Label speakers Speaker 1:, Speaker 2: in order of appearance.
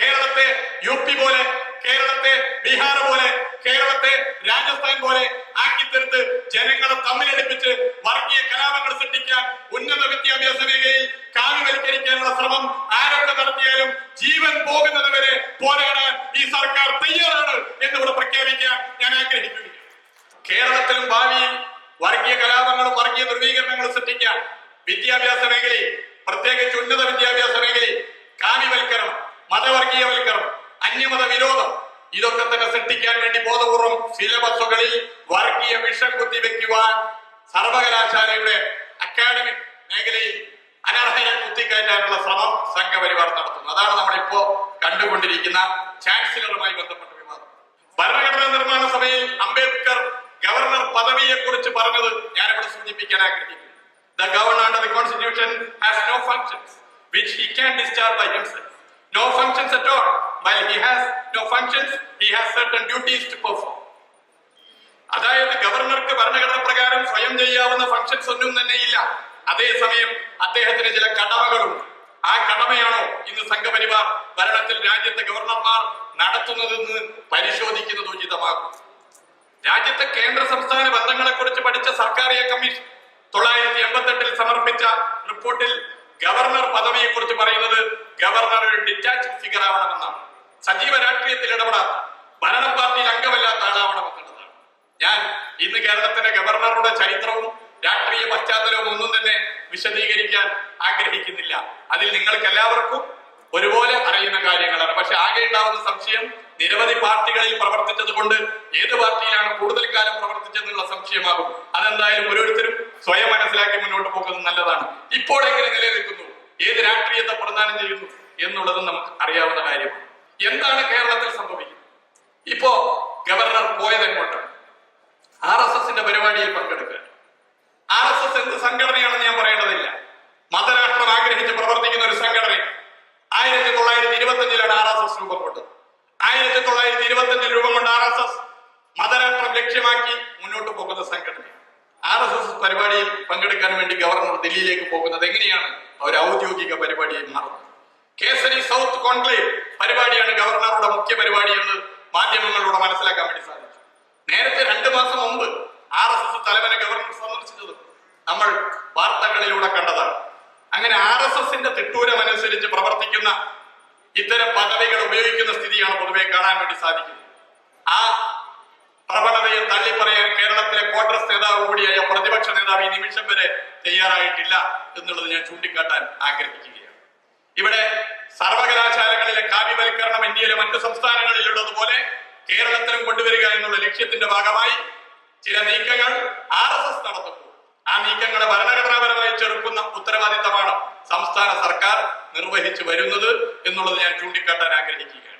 Speaker 1: കേരളത്തെ U P പോലെ കേരളത്തെ ബീഹാർ പോലെ കേരളത്തെ രാജസ്ഥാൻ പോലെ ആക്കിത്തീർത്ത് ജനങ്ങളെ തമ്മിലടിപ്പിച്ച് വർഗീയ കലാപങ്ങൾ സൃഷ്ടിക്കാൻ ഉന്നത വിദ്യാഭ്യാസ മേഖലയിൽ കാവ്യവൽക്കരിക്കാനുള്ള ശ്രമം ആരൊക്കെ നടത്തിയാലും ജീവൻ പോകുന്നത് വരെ പോരാടാൻ ഈ സർക്കാർ തയ്യാറാണ് എന്നിവിടെ പ്രഖ്യാപിക്കാൻ ഞാൻ ആഗ്രഹിക്കുന്നു. കേരളത്തിലും ഭാവിയിൽ വർഗീയ കലാപങ്ങളും വർഗീയ ധ്രുവീകരണങ്ങളും സൃഷ്ടിക്കാൻ വിദ്യാഭ്യാസ മേഖലയിൽ പ്രത്യേകിച്ച് ഉന്നത വിദ്യാഭ്യാസ മേഖലയിൽ കാവ്യവൽക്കരണം മതവർഗീയവൽക്കരണം അന്യമത വിരോധം ഇതൊക്കെ തന്നെ സൃഷ്ടിക്കാൻ വേണ്ടി ബോധപൂർവം സിലബസുകളിൽ വർഗീയ വിഷം കുത്തിവെക്കുവാൻ സർവകലാശാലയുടെ അക്കാഡമിക് മേഖലയിൽ അനർഹരെ കുത്തിക്കയറ്റാനുള്ള ശ്രമം സംഘപരിവാർ നടത്തുന്നു. അതാണ് നമ്മളിപ്പോ കണ്ടുകൊണ്ടിരിക്കുന്ന ചാൻസലറുമായി ബന്ധപ്പെട്ട വിവാദം. ഭരണഘടനാ നിർമ്മാണ സഭയിൽ അംബേദ്കർ ഗവർണർ പദവിയെ കുറിച്ച് പറഞ്ഞത് ഞാനിവിടെ സൂചിപ്പിക്കാൻ ആഗ്രഹിക്കുന്നു. The governor under the constitution has no functions which he can discharge by himself no functions at all. While he has no functions, he has certain duties to perform. അതായത് ഗവർണർക്ക് ഭരണഘടന പ്രകാരം സ്വയം ചെയ്യാവുന്ന ഫംഗ്ഷൻസ് ഒന്നും തന്നെ ഇല്ല അതേസമയം അദ്ദേഹത്തിന് ചില കടമകളുണ്ട് ആ കടമയാണോ ഇന്ന് സംഘപരിവാർ ഭരണത്തിൽ രാജ്യത്തെ ഗവർണർമാർ നടത്തുന്നതെന്ന് പരിശോധിക്കുന്നത് ഉചിതമാകും രാജ്യത്തെ കേന്ദ്ര സംസ്ഥാന ബന്ധങ്ങളെ കുറിച്ച് പഠിച്ച സർക്കാരിയ കമ്മീഷൻ തൊള്ളായിരത്തി എൺപത്തെട്ടിൽ സമർപ്പിച്ച റിപ്പോർട്ടിൽ ഗവർണർ പദവിയെ കുറിച്ച് പറയുന്നത് ഗവർണർ ഒരു ഡിറ്റാച്ച് ഫിഗർ ആവണമെന്നാണ്. സജീവ രാഷ്ട്രീയത്തിൽ ഇടപെടാത്ത ഭരണ പാർട്ടിയിൽ അംഗമല്ലാത്ത ആളാവണമെന്നുള്ളതാണ് ഞാൻ ഇന്ന് കേരളത്തിന്റെ ഗവർണറുടെ ചരിത്രവും രാഷ്ട്രീയ പശ്ചാത്തലവും ഒന്നും തന്നെ വിശദീകരിക്കാൻ ആഗ്രഹിക്കുന്നില്ല. അതിൽ നിങ്ങൾക്ക് എല്ലാവർക്കും ഒരുപോലെ അറിയുന്ന കാര്യങ്ങളാണ്. പക്ഷെ ആകെ ഉണ്ടാവുന്ന സംശയം നിരവധി പാർട്ടികളിൽ പ്രവർത്തിച്ചത് കൊണ്ട് ഏത് പാർട്ടിയിലാണ് കൂടുതൽ കാലം പ്രവർത്തിച്ചതെന്നുള്ള സംശയമാകും. അതെന്തായാലും ഓരോരുത്തരും സ്വയം മനസ്സിലാക്കി മുന്നോട്ട് പോകുന്നത് നല്ലതാണ്. ഇപ്പോൾ എങ്ങനെ നിലനിൽക്കുന്നു? ഏത് രാഷ്ട്രീയത്തെ പ്രധാനം ചെയ്യുന്നു എന്നുള്ളതും നമുക്ക് അറിയാവുന്ന കാര്യമാണ്. എന്താണ് കേരളത്തിൽ സംഭവിക്കുന്നത്? ഇപ്പോ ഗവർണർ പോയത് എങ്ങോട്ടാണ് ആർ എസ് എസിന്റെ പരിപാടിയിൽ പങ്കെടുക്കുക. ആർ എസ് എസ് എന്ത് സംഘടനയാണെന്ന് ഞാൻ പറയേണ്ടതില്ല. മതരാഷ്ട്രം ആഗ്രഹിച്ച് പ്രവർത്തിക്കുന്ന ഒരു സംഘടന ആയിരത്തി തൊള്ളായിരത്തി ഇരുപത്തി അഞ്ചിലാണ് ആർ എസ് എസ് രൂപം കൊണ്ടത്. ആയിരത്തി തൊള്ളായിരത്തി ഇരുപത്തി അഞ്ചിൽ രൂപം കൊണ്ട് ആർ എസ് എസ് മതരാഷ്ട്രം ലക്ഷ്യമാക്കി മുന്നോട്ട് പോകുന്ന സംഘടന ആർ എസ് എസ് പരിപാടിയിൽ പങ്കെടുക്കാൻ വേണ്ടി ഗവർണർ ദില്ലിയിലേക്ക് പോകുന്നത് എങ്ങനെയാണ്? ഒരു ഔദ്യോഗിക പരിപാടിയായി മാറുന്നത് കേസരി സൗത്ത് കോൺക്ലേവ് പരിപാടിയാണ് ഗവർണറുടെ മുഖ്യ പരിപാടി എന്ന് മാധ്യമങ്ങളിലൂടെ മനസ്സിലാക്കാൻ വേണ്ടി സാധിച്ചു. നേരത്തെ രണ്ടു മാസം മുമ്പ് ആർ എസ് എസ് തലവനെ ഗവർണർ സന്ദർശിച്ചത് നമ്മൾ വാർത്തകളിലൂടെ കണ്ടതാണ്. അങ്ങനെ ആർ എസ് എസിന്റെ തിട്ടൂരമനുസരിച്ച് പ്രവർത്തിക്കുന്ന ഇത്തരം പദവികൾ ഉപയോഗിക്കുന്ന സ്ഥിതിയാണ് പൊതുവെ കാണാൻ വേണ്ടി സാധിക്കുന്നത്. ആ പ്രവണതയെ തള്ളിപ്പറയാൻ കേരളത്തിലെ കോൺഗ്രസ് നേതാവ് കൂടിയായ പ്രതിപക്ഷ നേതാവ് ഈ നിമിഷം വരെ തയ്യാറായിട്ടില്ല എന്നുള്ളത് ഞാൻ ചൂണ്ടിക്കാട്ടാൻ ആഗ്രഹിക്കുകയാണ്. ഇവിടെ സർവകലാശാലകളിലെ കാവ്യവൽക്കരണം ഇന്ത്യയിലെ മറ്റു സംസ്ഥാനങ്ങളിലുള്ളതുപോലെ കേരളത്തിലും കൊണ്ടുവരിക എന്നുള്ള ലക്ഷ്യത്തിന്റെ ഭാഗമായി ചില നീക്കങ്ങൾ ആർ എസ് എസ് നടത്തുമ്പോൾ ആ നീക്കങ്ങളെ ഭരണഘടനാപരമായി ചെറുക്കുന്ന ഉത്തരവാദിത്തമാണ് സംസ്ഥാന സർക്കാർ നിർവഹിച്ചു വരുന്നത് എന്നുള്ളത് ഞാൻ ചൂണ്ടിക്കാട്ടാൻ ആഗ്രഹിക്കുകയാണ്.